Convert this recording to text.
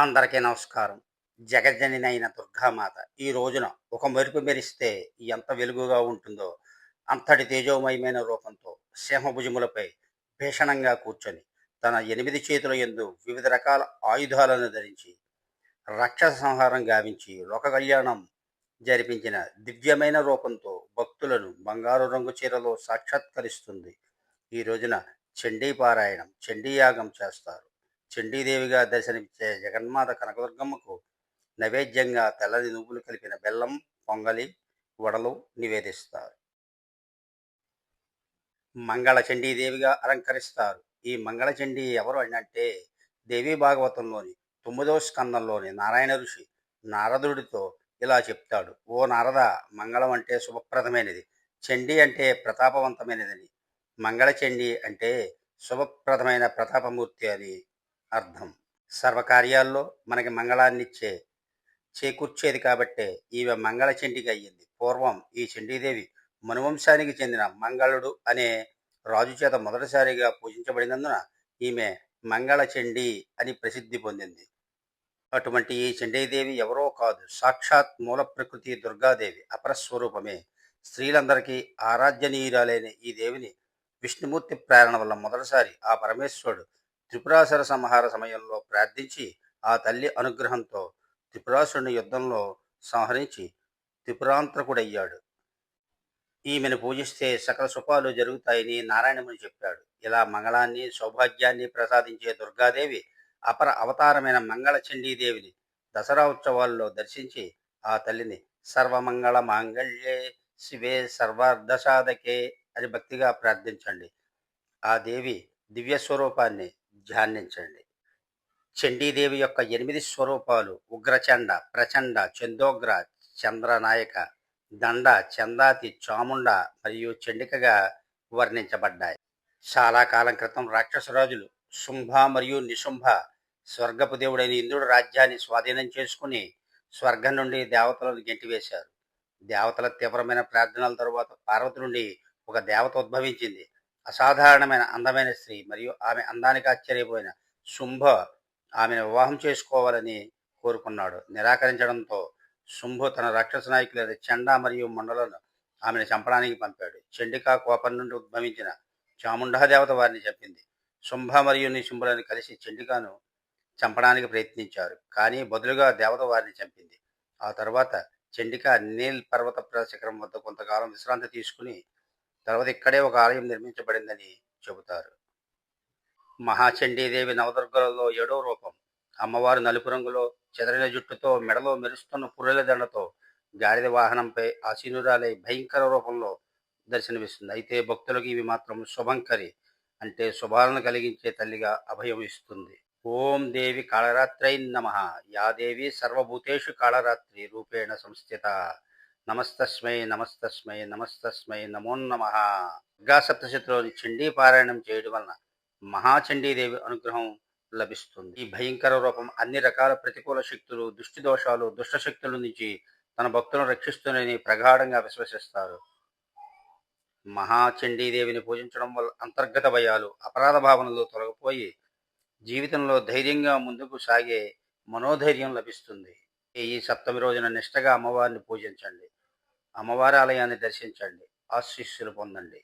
అందరికీ నమస్కారం. జగజనినైన దుర్గామాత ఈ రోజున ఒక మెరుపు మెరిస్తే ఎంత వెలుగుగా ఉంటుందో అంతటి తేజోమయమైన రూపంతో సింహభుజములపై భీషణంగా కూర్చొని తన ఎనిమిది చేతుల యందు వివిధ రకాల ఆయుధాలను ధరించి రక్షస సంహారం గావించి లోక కళ్యాణం జరిపించిన దివ్యమైన రూపంతో భక్తులను బంగారు రంగు చీరలో సాక్షాత్కరిస్తుంది. ఈ రోజున చండీ పారాయణం చండీయాగం చేస్తారు. చండీదేవిగా దర్శనమిచ్చే జగన్మాత కనకదుర్గమ్మకు నైవేద్యంగా తెల్లని నువ్వులు కలిపిన బెల్లం పొంగలి వడలు నివేదిస్తారు. మంగళ చండీదేవిగా అలంకరిస్తారు. ఈ మంగళ చండీ ఎవరు అంటే దేవీ భాగవతంలోని తొమ్మిదవ స్కందంలోని నారాయణ ఋషి నారదుడితో ఇలా చెప్తాడు. ఓ నారద మంగళం అంటే శుభప్రదమైనది. చండీ అంటే ప్రతాపవంతమైనదని. మంగళచండీ అంటే శుభప్రదమైన ప్రతాపమూర్తి అని అర్థం. సర్వకార్యాల్లో మనకి మంగళాన్నిచ్చే చేకూర్చేది కాబట్టే ఈమె మంగళ చండిగా అయ్యింది. పూర్వం ఈ చండీదేవి మనువంశానికి చెందిన మంగళుడు అనే రాజు చేత మొదటిసారిగా పూజించబడినందున ఈమె మంగళ చండీ అని ప్రసిద్ధి పొందింది. అటువంటి ఈ చండీదేవి ఎవరో కాదు. సాక్షాత్ మూల ప్రకృతి దుర్గాదేవి అపరస్వరూపమే. స్త్రీలందరికీ ఆరాధ్యనీయురాలైన ఈ దేవిని విష్ణుమూర్తి ప్రేరణ వల్ల మొదటిసారి ఆ పరమేశ్వరుడు త్రిపురాసుర సంహార సమయంలో ప్రార్థించి ఆ తల్లి అనుగ్రహంతో త్రిపురాసురుని యుద్ధంలో సంహరించి త్రిపురాంతకుడయ్యాడు. ఈమెను పూజిస్తే సకల సుఖాలు జరుగుతాయని నారాయణముని చెప్పాడు. ఇలా మంగళాన్ని సౌభాగ్యాన్ని ప్రసాదించే దుర్గాదేవి అపర అవతారమైన మంగళ చండీదేవిని దసరా ఉత్సవాల్లో దర్శించి ఆ తల్లిని సర్వమంగళ మాంగళ్యే శివే సర్వార్ధసాధకే అని భక్తిగా ప్రార్థించండి. ఆ దేవి దివ్య స్వరూపాన్ని ధ్యానించండి. చండీదేవి యొక్క ఎనిమిది స్వరూపాలు ఉగ్రచండ ప్రచండ చందోగ్ర చంద్రనాయక దండ చందాతి చాముండ మరియు చండికగా వర్ణించబడ్డాయి. చాలా కాలం క్రితం రాక్షసరాజులు శుంభ మరియు నిశుంభ స్వర్గపు దేవుడైన ఇంద్రుడు రాజ్యాన్ని స్వాధీనం చేసుకుని స్వర్గం నుండి దేవతలను గెంటివేశారు. దేవతల తీవ్రమైన ప్రార్థనల తరువాత పార్వతి నుండి ఒక దేవత ఉద్భవించింది. అసాధారణమైన అందమైన స్త్రీ మరియు ఆమె అందానికి ఆశ్చర్యపోయిన శుంభ ఆమెను వివాహం చేసుకోవాలని కోరుకున్నాడు. నిరాకరించడంతో శుంభు తన రాక్షస నాయకులైన చండ మరియు మండలను ఆమెను చంపడానికి పంపాడు. చండికా కోపం నుండి ఉద్భవించిన చాముండా దేవత వారిని చెప్పింది శుంభ మరియు నిశుంభులను కలిసి చండికాను చంపడానికి ప్రయత్నించారు కానీ బదులుగా దేవత వారిని చంపింది. ఆ తర్వాత చండిక నీల్ పర్వత శిఖరం వద్ద కొంతకాలం విశ్రాంతి తీసుకుని తర్వాత ఇక్కడే ఒక ఆలయం నిర్మించబడిందని చెబుతారు. మహాచండీదేవి నవదుర్గలలో ఏడో రూపం. అమ్మవారు నలుపు రంగులో చెదరిన జుట్టుతో మెడలో మెరుస్తున్న పుర్రెల దండతో గాడిద వాహనంపై ఆసీనురాలై భయంకర రూపంలో దర్శనమిస్తుంది. అయితే భక్తులకు ఇవి మాత్రం శుభంకరి అంటే శుభాలను కలిగించే తల్లిగా అభయం ఇస్తుంది. ఓం దేవి కాళరాత్రై నమ. యాదేవి సర్వభూతేషు కాళరాత్రి రూపేణ సంస్థిత. నమస్తస్మై నమస్తస్మై నమస్తస్మై నమో దుర్గా సప్తశతిలో చండీ పారాయణం చేయడం వలన మహాచండీదేవి అనుగ్రహం లభిస్తుంది. ఈ భయంకర రూపం అన్ని రకాల ప్రతికూల శక్తులు దుష్టి దోషాలు దుష్ట శక్తుల నుంచి తన భక్తులను రక్షిస్తుందని ప్రగాఢంగా విశ్వసిస్తారు. మహాచండీదేవిని పూజించడం వల్ల అంతర్గత భయాలు అపరాధ భావనలు తొలగిపోయి జీవితంలో ధైర్యంగా ముందుకు సాగే మనోధైర్యం లభిస్తుంది. ఈ సప్తమి రోజున నిష్టగా అమ్మవారిని పూజించండి. అమ్మవారి ఆలయాన్ని దర్శించండి ఆశీస్సులు పొందండి.